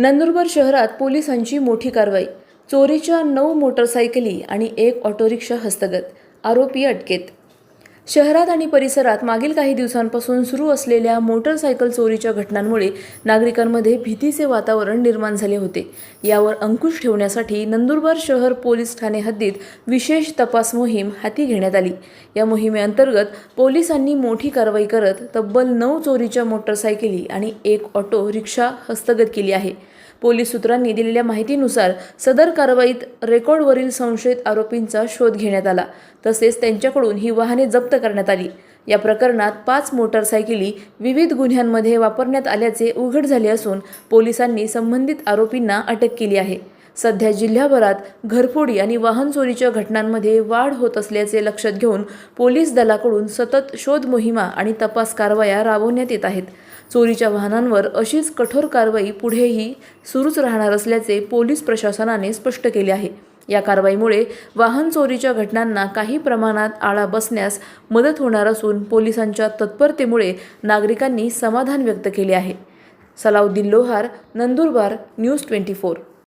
नंदुरबार शहरात पोलिसांची मोठी कारवाई. चोरीच्या नऊ मोटरसायकली आणि एक ऑटोरिक्षा हस्तगत आरोपी अटकेत. शहरात आणि परिसरात मागील काही दिवसांपासून सुरू असलेल्या मोटरसायकल चोरीच्या घटनांमुळे नागरिकांमध्ये भीतीचे वातावरण निर्माण झाले होते. यावर अंकुश ठेवण्यासाठी नंदुरबार शहर पोलीस ठाणे हद्दीत विशेष तपास मोहीम हाती घेण्यात आली. या मोहिमेअंतर्गत पोलिसांनी मोठी कारवाई करत तब्बल नऊ चोरीच्या मोटरसायकली आणि एक ऑटो रिक्षा हस्तगत केली आहे. पोलीस सूत्रांनी दिलेल्या माहितीनुसार सदर कारवाईत रेकॉर्डवरील संशयित आरोपींचा शोध घेण्यात आला. तसेच त्यांच्याकडून ही वाहने जप्त करण्यात आली. या प्रकरणात पाच मोटरसायकली विविध गुन्ह्यांमध्ये वापरण्यात आल्याचे उघड झाले असून पोलिसांनी संबंधित आरोपींना अटक केली आहे. सध्या जिल्ह्याभरात घरफोडी आणि वाहन चोरीच्या घटनांमध्ये वाढ होत असल्याचे लक्षात घेऊन पोलीस दलाकडून सतत शोध मोहिमा आणि तपास कारवाया राबवण्यात येत आहेत. चोरीच्या वाहनांवर अशीच कठोर कारवाई पुढेही सुरूच राहणार असल्याचे पोलीस प्रशासनाने स्पष्ट केले आहे. या कारवाईमुळे वाहन चोरीच्या घटनांना काही प्रमाणात आळा बसण्यास मदत होणार असून पोलिसांच्या तत्परतेमुळे नागरिकांनी समाधान व्यक्त केले आहे. Salauddin Lohar Nandurbar news twenty four.